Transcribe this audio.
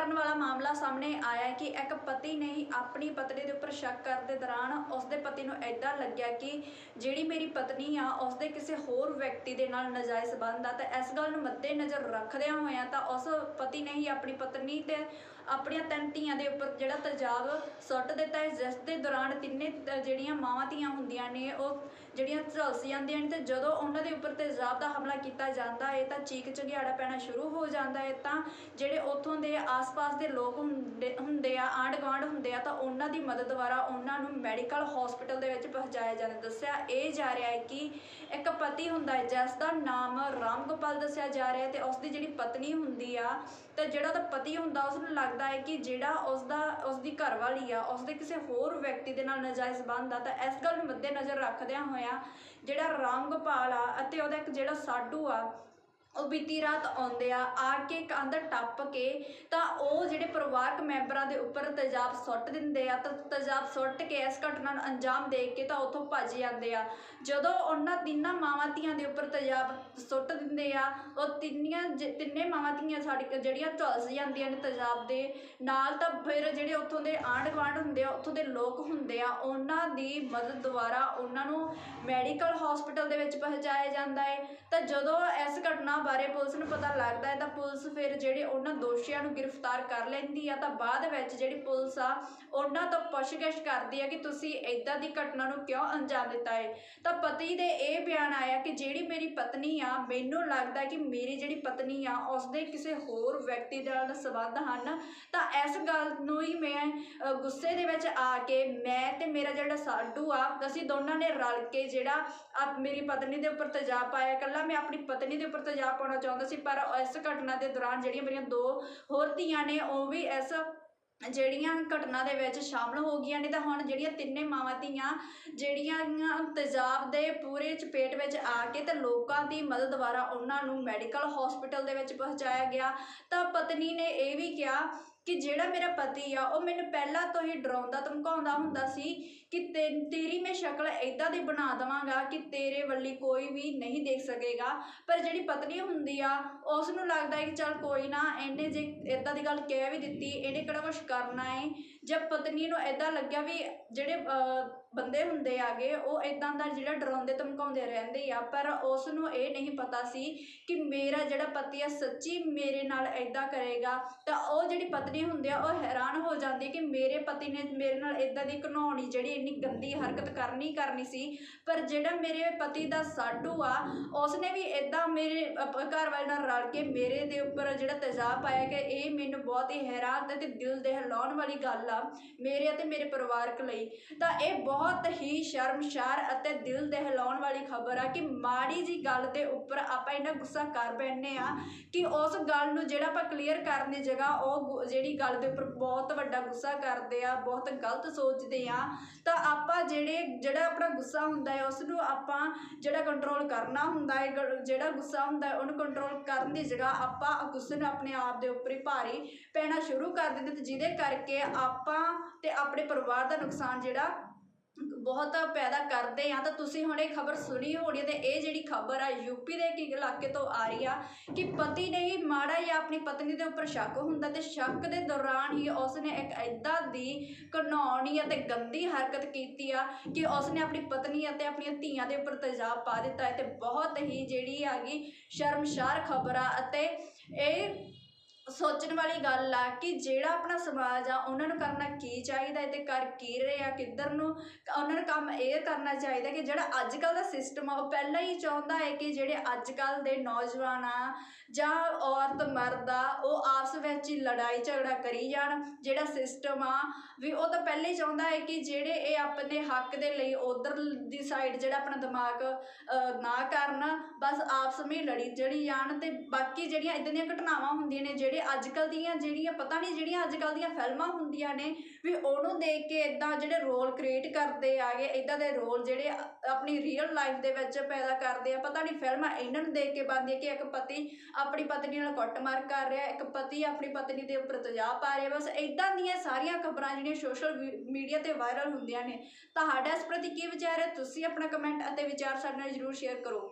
ਕਰਨ ਵਾਲਾ ਮਾਮਲਾ ਸਾਹਮਣੇ ਆਇਆ ਹੈ ਕਿ ਇੱਕ ਪਤੀ ਨੇ ਹੀ ਆਪਣੀ ਪਤਨੀ ਦੇ ਉੱਪਰ ਸ਼ੱਕ ਕਰਨ ਦੇ ਦੌਰਾਨ ਉਸਦੇ ਪਤੀ ਨੂੰ ਐਦਾਂ ਲੱਗਿਆ ਕਿ ਜਿਹੜੀ ਮੇਰੀ ਪਤਨੀ ਆ, ਉਸਦੇ ਕਿਸੇ ਹੋਰ ਵਿਅਕਤੀ ਦੇ ਨਾਲ ਨਜਾਇਜ਼ ਸਬੰਧ ਆ, ਤਾਂ ਇਸ ਗੱਲ ਨੂੰ ਮੱਦੇ ਨਜ਼ਰ ਰੱਖਦਿਆਂ ਹੋਇਆਂ ਤਾਂ ਉਸ ਪਤੀ ਨੇ ਹੀ ਆਪਣੀ ਪਤਨੀ ਤੇ ਆਪਣੀਆਂ ਤਿੰਨ ਧੀਆਂ ਦੇ ਉੱਪਰ ਜਿਹੜਾ ਤੇਜ਼ਾਬ ਸੁੱਟ ਦਿੱਤਾ ਹੈ। ਜਿਸ ਦੇ ਦੌਰਾਨ ਤਿੰਨੇ ਜਿਹੜੀਆਂ ਮਾਵਾਂ ਧੀਆਂ ਹੁੰਦੀਆਂ ਨੇ, ਉਹ ਜਿਹੜੀਆਂ ਝਲਸ ਜਾਂਦੀਆਂ ਨੇ ਤੇ ਜਦੋਂ ਉਹਨਾਂ ਦੇ ਉੱਪਰ ਤੇਜ਼ਾਬ ਦਾ ਹਮਲਾ ਕੀਤਾ ਜਾਂਦਾ ਹੈ ਤਾਂ ਚੀਕ ਚੰਗਿਆੜਾ ਪੈਣਾ ਸ਼ੁਰੂ ਹੋ ਜਾਂਦਾ ਹੈ। ਤਾਂ ਜਿਹੜੇ ਉੱਥੋਂ ਦੇ ਆਸ-ਪਾਸ ਦੇ ਲੋਕ ਹੁੰਦੇ ਹੁੰਦੇ ਆ ਆਂਢ ਗੁਆਂਢ ਹੁੰਦੇ ਆ, ਤਾਂ ਉਹਨਾਂ ਦੀ ਮਦਦ ਦੁਆਰਾ ਉਹਨਾਂ ਨੂੰ ਮੈਡੀਕਲ ਹਸਪੀਟਲ ਦੇ ਵਿੱਚ ਪਹੁੰਚਾਇਆ ਜਾਂਦਾ ਦੱਸਿਆ ਇਹ ਜਾ ਰਿਹਾ ਹੈ ਕਿ ਇੱਕ ਪਤੀ ਹੁੰਦਾ ਹੈ, ਜਿਸ ਦਾ ਨਾਮ ਰਾਮ ਗੋਪਾਲ ਦੱਸਿਆ ਜਾ ਰਿਹਾ ਹੈ ਤੇ ਉਸ ਦੀ ਜਿਹੜੀ ਪਤਨੀ ਹੁੰਦੀ ਆ, ਤੇ ਜਿਹੜਾ ਉਹਦਾ ਪਤੀ ਹੁੰਦਾ, ਉਸ ਨੂੰ ਲੱਗਦਾ ਹੈ ਕਿ ਜਿਹੜਾ ਉਸ ਦਾ ਉਸ ਦੀ ਘਰਵਾਲੀ ਆ ਉਸ ਦੇ ਕਿਸੇ ਹੋਰ ਵਿਅਕਤੀ ਦੇ ਨਾਲ ਨਾਜਾਇਜ਼ ਸੰਬੰਧ ਆ, ਤਾਂ ਇਸ ਗੱਲ ਨੂੰ ਮੱਦੇ ਨਜ਼ਰ ਰੱਖਦਿਆਂ ਹੋਇਆਂ ਜਿਹੜਾ ਰਾਮ ਗੋਪਾਲ ਆ ਅਤੇ ਉਹਦਾ ਇੱਕ ਜਿਹੜਾ ਸਾਡੂ ਆ ਉਹ ਬੀਤੀ ਰਾਤ ਆਉਂਦੇ ਆ ਆ ਕੇ ਕੰਧ ਟੱਪ ਕੇ ਤਾਂ ਉਹ ਜਿਹੜੇ ਪਰਿਵਾਰਕ ਮੈਂਬਰਾਂ ਦੇ ਉੱਪਰ ਤੇਜ਼ਾਬ ਸੁੱਟ ਦਿੰਦੇ ਆ, ਤਾਂ ਤੇਜ਼ਾਬ ਸੁੱਟ ਕੇ ਇਸ ਘਟਨਾ ਨੂੰ ਅੰਜਾਮ ਦੇ ਕੇ ਤਾਂ ਉੱਥੋਂ ਭੱਜ ਜਾਂਦੇ ਆ। ਜਦੋਂ ਉਹਨਾਂ ਤਿੰਨਾਂ ਮਾਵਾਂ ਧੀਆਂ ਦੇ ਉੱਪਰ ਤੇਜ਼ਾਬ ਸੁੱਟ ਦਿੰਦੇ ਆ, ਉਹ ਤਿੰਨੀਆਂ ਜ- ਤਿੰਨੇ ਮਾਵਾਂ ਧੀਆਂ ਸਾਡੀ ਜਿਹੜੀਆਂ ਝੁਲਸ ਜਾਂਦੀਆਂ ਨੇ ਤੇਜ਼ਾਬ ਦੇ ਨਾਲ ਤਾਂ ਫਿਰ ਜਿਹੜੇ ਉੱਥੋਂ ਦੇ ਆਂਢ ਗੁਆਂਢ ਹੁੰਦੇ ਆ, ਉੱਥੋਂ ਦੇ ਲੋਕ ਹੁੰਦੇ ਆ, ਉਹਨਾਂ ਦੀ ਮਦਦ ਦੁਆਰਾ ਉਹਨਾਂ ਨੂੰ ਮੈਡੀਕਲ ਹਸਪੀਟਲ ਦੇ ਵਿੱਚ ਪਹੁੰਚਾਇਆ ਜਾਂਦਾ ਹੈ ਤਾਂ ਜਦੋਂ ਇਸ ਘਟਨਾ ਬਾਰੇ ਪੁਲਿਸ ਨੂੰ ਪਤਾ ਲੱਗਦਾ ਹੈ ਤਾਂ ਪੁਲਿਸ ਫਿਰ ਜਿਹੜੇ ਉਹਨਾਂ ਦੋਸ਼ੀਆਂ ਨੂੰ ਗ੍ਰਿਫਤਾਰ ਕਰ ਲੈਂਦੀ ਆ ਤਾਂ ਬਾਅਦ ਵਿੱਚ ਜਿਹੜੀ ਪੁਲਿਸ ਆ, ਉਹਨਾਂ ਤੋਂ ਪੁੱਛਗਿੱਛ ਕਰਦੀ ਆ ਕਿ ਤੁਸੀਂ ਇਦਾਂ ਦੀ ਘਟਨਾ ਨੂੰ ਕਿਉਂ ਅੰਜਾਮ ਦਿੱਤਾ ਹੈ ਤਾਂ ਪਤੀ ਦੇ ਇਹ ਬਿਆਨ ਆਇਆ ਕਿ ਜਿਹੜੀ ਮੇਰੀ ਪਤਨੀ ਆ, ਮੈਨੂੰ ਲੱਗਦਾ ਕਿ ਮੇਰੀ ਜਿਹੜੀ ਪਤਨੀ ਆ, ਉਸਦੇ ਕਿਸੇ ਹੋਰ ਵਿਅਕਤੀ ਦੇ ਨਾਲ ਸੰਬੰਧ ਹਨ। ਤਾਂ ਇਸ ਗੱਲ ਨੂੰ ਹੀ ਮੈਂ ਗੁੱਸੇ ਦੇ ਵਿੱਚ ਆ ਕੇ ਮੈਂ ਤੇ ਮੇਰਾ ਜਿਹੜਾ ਸਾਡੂ ਆ, ਅਸੀਂ ਦੋਨਾਂ ਨੇ ਰਲ ਕੇ ਜਿਹੜਾ ਆ ਮੇਰੀ ਪਤਨੀ ਦੇ ਉੱਪਰ ਤੇਜ਼ਾਬ ਪਾਇਆ, ਇਕੱਲਾ ਮੈਂ ਆਪਣੀ ਪਤਨੀ ਦੇ ਉੱਪਰ ਤੇਜ਼ਾਬ ਪਾਉਣਾ ਚਾਹੁੰਦਾ ਸੀ, ਪਰ ਇਸ ਘਟਨਾ ਦੇ ਦੌਰਾਨ ਜਿਹੜੀਆਂ ਮੇਰੀਆਂ ਦੋ ਹੋਰ ਧੀਆਂ ਨੇ, ਉਹ ਵੀ ਇਸ ਜਿਹੜੀਆਂ ਘਟਨਾ ਦੇ ਵਿੱਚ ਸ਼ਾਮਲ ਹੋ ਗਈਆਂ ਨੇ, ਤਾਂ ਹੁਣ ਜਿਹੜੀਆਂ ਤਿੰਨੇ ਮਾਵਾਂ ਧੀਆਂ, ਜਿਹੜੀਆਂ ਤੇਜ਼ਾਬ ਦੇ ਪੂਰੇ ਚਪੇਟ ਵਿੱਚ ਆ ਕੇ ਤੇ ਲੋਕਾਂ ਦੀ ਮਦਦ ਦੁਆਰਾ ਉਹਨਾਂ ਨੂੰ ਮੈਡੀਕਲ ਹਸਪੀਟਲ ਦੇ ਵਿੱਚ ਪਹੁੰਚਾਇਆ ਗਿਆ, ਤਾਂ ਪਤਨੀ ਨੇ ਇਹ ਵੀ ਕਿਹਾ ਕਿ ਜਿਹੜਾ ਮੇਰਾ ਪਤੀ ਆ, ਉਹ ਮੈਨੂੰ ਪਹਿਲਾਂ ਤੋਂ ਹੀ ਡਰਾਉਂਦਾ, ਧਮਕਾਉਂਦਾ ਹੁੰਦਾ ਸੀ ਕਿ ਤੇ, ਤੇਰੀ ਮੈਂ ਸ਼ਕਲ ਇਦਾਂ ਦੀ ਬਣਾ ਦਵਾਂਗਾ ਕਿ ਤੇਰੇ ਵੱਲੀ ਕੋਈ ਵੀ ਨਹੀਂ ਦੇਖ ਸਕੇਗਾ। ਪਰ ਜਿਹੜੀ ਪਤਨੀ ਹੁੰਦੀ ਆ ਉਸ ਨੂੰ ਲੱਗਦਾ ਹੈ ਕਿ ਚੱਲ ਕੋਈ ਨਾ, ਇਹਨੇ ਜੇ ਇਦਾਂ ਦੀ ਗੱਲ ਕਹਿ ਵੀ ਦਿੱਤੀ, ਇਹਨੇ ਕਿਹੜਾ ਕੁਝ ਕਰਨਾ ਹੈ ਜਦ ਪਤਨੀ ਨੂੰ ਇੱਦਾਂ ਲੱਗਿਆ ਵੀ ਜਿਹੜੇ ਬੰਦੇ ਹੁੰਦੇ ਆਗੇ, ਉਹ ਇੱਦਾਂ ਦਾ ਜਿਹੜਾ ਡਰਾਉਂਦੇ, ਧਮਕਾਉਂਦੇ ਰਹਿੰਦੇ ਆ, ਪਰ ਉਸ ਨੂੰ ਇਹ ਨਹੀਂ ਪਤਾ ਸੀ ਕਿ ਮੇਰਾ ਜਿਹੜਾ ਪਤੀ ਆ, ਸੱਚੀ ਮੇਰੇ ਨਾਲ ਇੱਦਾਂ ਕਰੇਗਾ। ਤਾਂ ਉਹ ਜਿਹੜੀ ਪਤਨੀ ਹੁੰਦੀ ਆ, ਉਹ ਹੈਰਾਨ ਹੋ ਜਾਂਦੀ ਕਿ ਮੇਰੇ ਪਤੀ ਨੇ ਮੇਰੇ ਨਾਲ ਇੱਦਾਂ ਦੀ ਘਨੌਣੀ ਜਿਹੜੀ ਇੰਨੀ ਗੰਦੀ ਹਰਕਤ ਕਰਨੀ ਕਰਨੀ ਸੀ। ਪਰ ਜਿਹੜਾ ਮੇਰੇ ਪਤੀ ਦਾ ਸਾਡੂ ਆ, ਉਸਨੇ ਵੀ ਇੱਦਾਂ ਮੇਰੇ ਘਰ ਵਾਲੇ ਨਾਲ ਰਲ ਕੇ ਮੇਰੇ ਦੇ ਉੱਪਰ ਜਿਹੜਾ ਤੇਜ਼ਾਬ ਪਾਇਆ ਕਿ ਇਹ ਮੈਨੂੰ ਬਹੁਤ ਹੀ ਹੈਰਾਨ ਤੇ ਦਿਲ ਦੇ ਹਿਲਾਉਣ ਵਾਲੀ ਗੱਲ ਆ। ਮੇਰੇ ਅਤੇ ਮੇਰੇ ਪਰਿਵਾਰਕ ਲਈ, ਤਾਂ ਇਹ ਬਹੁਤ ਹੀ ਸ਼ਰਮਸ਼ਾਰ ਅਤੇ ਦਿਲ ਦਹਿਲਾਉਣ ਵਾਲੀ ਖਬਰ ਆ ਕਿ ਮਾੜੀ ਜੀ ਗੱਲ ਦੇ ਉੱਪਰ ਆਪਾਂ ਇੰਨਾ ਗੁੱਸਾ ਕਰ ਬੈਠਨੇ ਆ ਕਿ ਉਸ ਗੱਲ ਨੂੰ ਜਿਹੜਾ ਆਪਾਂ ਕਲੀਅਰ ਕਰਨ ਦੀ ਜਗ੍ਹਾ ਉਹ ਗੁ- ਜਿਹੜੀ ਗੱਲ ਦੇ ਉੱਪਰ ਬਹੁਤ ਵੱਡਾ ਗੁੱਸਾ ਕਰਦੇ ਆ, ਬਹੁਤ ਗਲਤ ਸੋਚਦੇ ਆ, ਤਾਂ ਆਪਾਂ ਜਿਹੜੇ, ਜਿਹੜਾ ਆਪਣਾ ਗੁੱਸਾ ਹੁੰਦਾ ਹੈ ਉਸ ਨੂੰ ਆਪਾਂ ਜਿਹੜਾ ਕੰਟਰੋਲ ਕਰਨਾ ਹੁੰਦਾ ਹੈ ਜਿਹੜਾ ਗੁੱਸਾ ਹੁੰਦਾ ਹੈ ਉਹਨੂੰ ਕੰਟਰੋਲ ਕਰਨ ਦੀ ਜਗ੍ਹਾ ਆਪਾਂ ਗੁੱਸੇ ਨੂੰ ਆਪਣੇ ਆਪ ਦੇ ਉੱਪਰ ਹੀ ਭਾਰੀ ਪੈਣਾ ਸ਼ੁਰੂ ਕਰ ਦਿੰਦੇ ਤੇ ਜਿਹਦੇ ਕਰਕੇ ਆਪ ਆਪਾਂ ਤੇ ਆਪਣੇ ਪਰਿਵਾਰ ਦਾ ਨੁਕਸਾਨ ਜਿਹੜਾ ਬਹੁਤ ਪੈਦਾ ਕਰਦੇ ਆ, ਤਾਂ ਤੁਸੀਂ ਹੁਣ ਇਹ ਖਬਰ ਸੁਣੀ ਹੋਣੀ ਹੈ ਤੇ ਇਹ ਜਿਹੜੀ ਖਬਰ ਆ ਯੂਪੀ ਦੇ ਇੱਕ ਇਲਾਕੇ ਤੋਂ ਆ ਰਹੀ ਆ ਕਿ ਪਤੀ ਨੇ ਹੀ ਮਾੜਾ ਜਾਂ ਆਪਣੀ ਪਤਨੀ ਦੇ ਉੱਪਰ ਸ਼ੱਕ ਹੁੰਦਾ ਤੇ ਸ਼ੱਕ ਦੇ ਦੌਰਾਨ ਹੀ ਉਸਨੇ ਇੱਕ ਐਦਾਂ ਦੀ ਘਨੌਣੀ ਅਤੇ ਗੰਦੀ ਹਰਕਤ ਕੀਤੀ ਆ ਕਿ ਉਸਨੇ ਆਪਣੀ ਪਤਨੀ ਅਤੇ ਆਪਣੀਆਂ ਧੀਆਂ ਦੇ ਉੱਪਰ ਤੇਜ਼ਾਬ ਪਾ ਦਿੱਤਾ ਹੈ ਤੇ ਬਹੁਤ ਹੀ ਜਿਹੜੀ ਹੈਗੀ ਸ਼ਰਮਸ਼ਾਰ ਖਬਰ ਆ ਅਤੇ ਇਹ ਸੋਚਣ ਵਾਲੀ ਗੱਲ ਆ ਕਿ ਜਿਹੜਾ ਆਪਣਾ ਸਮਾਜ ਆ, ਉਹਨਾਂ ਨੂੰ ਕਰਨਾ ਕੀ ਚਾਹੀਦਾ ਅਤੇ ਕਰ ਕੀ ਰਹੇ ਆ, ਕਿੱਧਰ ਨੂੰ ਉਹਨਾਂ ਨੂੰ ਕੰਮ ਇਹ ਕਰਨਾ ਚਾਹੀਦਾ ਕਿ ਜਿਹੜਾ ਅੱਜ ਕੱਲ੍ਹ ਦਾ ਸਿਸਟਮ ਆ, ਉਹ ਪਹਿਲਾਂ ਹੀ ਚਾਹੁੰਦਾ ਹੈ ਕਿ ਜਿਹੜੇ ਅੱਜ ਕੱਲ੍ਹ ਦੇ ਨੌਜਵਾਨ ਆ ਜਾਂ ਔਰਤ, ਮਰਦ ਆ, ਉਹ ਆਪਸ ਵਿੱਚ ਹੀ ਲੜਾਈ ਝਗੜਾ ਕਰੀ ਜਾਣ, ਜਿਹੜਾ ਸਿਸਟਮ ਆ ਵੀ ਉਹ ਤਾਂ ਪਹਿਲਾਂ ਹੀ ਚਾਹੁੰਦਾ ਹੈ ਕਿ ਜਿਹੜੇ ਇਹ ਆਪਣੇ ਹੱਕ ਦੇ ਲਈ ਉਧਰ ਦੀ ਸਾਈਡ ਜਿਹੜਾ ਆਪਣਾ ਦਿਮਾਗ ਨਾ ਕਰਨ, ਬਸ ਆਪਸ ਵਿੱਚ ਲੜੀ ਜੜੀ ਜਾਣ ਤੇ ਬਾਕੀ ਜਿਹੜੀਆਂ ਇਦਾਂ ਦੀਆਂ ਘਟਨਾਵਾਂ ਹੁੰਦੀਆਂ ਨੇ, ਜਿਹੜੇ ਅੱਜ ਕੱਲ ਦੀਆਂ ਜਿਹੜੀਆਂ, ਪਤਾ ਨਹੀਂ ਜਿਹੜੀਆਂ ਅੱਜ ਕੱਲ ਦੀਆਂ ਫਿਲਮਾਂ ਹੁੰਦੀਆਂ ਨੇ, ਵੀ ਉਹਨੂੰ ਦੇਖ ਕੇ ਇਦਾਂ ਜਿਹੜੇ ਰੋਲ ਕ੍ਰੀਏਟ ਕਰਦੇ ਆਗੇ ਇਦਾਂ ਦੇ ਰੋਲ ਜਿਹੜੇ ਆਪਣੀ ਰੀਅਲ ਲਾਈਫ ਦੇ ਵਿੱਚ ਪੈਦਾ ਕਰਦੇ ਆ। ਪਤਾ ਨਹੀਂ ਫਿਲਮਾਂ ਇਹਨਾਂ ਨੂੰ ਦੇਖ ਕੇ ਬਣਦੀ ਹੈ ਕਿ ਇੱਕ ਪਤੀ ਆਪਣੀ ਪਤਨੀ ਨਾਲ ਕੁੱਟਮਾਰ ਕਰ ਰਿਹਾ, ਇੱਕ ਪਤੀ ਆਪਣੀ ਪਤਨੀ ਦੇ ਉੱਪਰ ਤੇਜ਼ਾਬ ਪਾ ਰਿਹਾ, ਬਸ ਇਦਾਂ ਦੀਆਂ ਸਾਰੀਆਂ ਖਬਰਾਂ ਜਿਹੜੀਆਂ ਸੋਸ਼ਲ ਮੀਡੀਆ ਤੇ ਵਾਇਰਲ ਹੁੰਦੀਆਂ ਨੇ। ਤੁਹਾਡਾ ਇਸ ਪ੍ਰਤੀ ਕੀ ਵਿਚਾਰ ਹੈ? ਤੁਸੀਂ ਆਪਣਾ ਕਮੈਂਟ ਅਤੇ ਵਿਚਾਰ ਸਾਡੇ ਨਾਲ ਜਰੂਰ ਸ਼ੇਅਰ ਕਰੋ।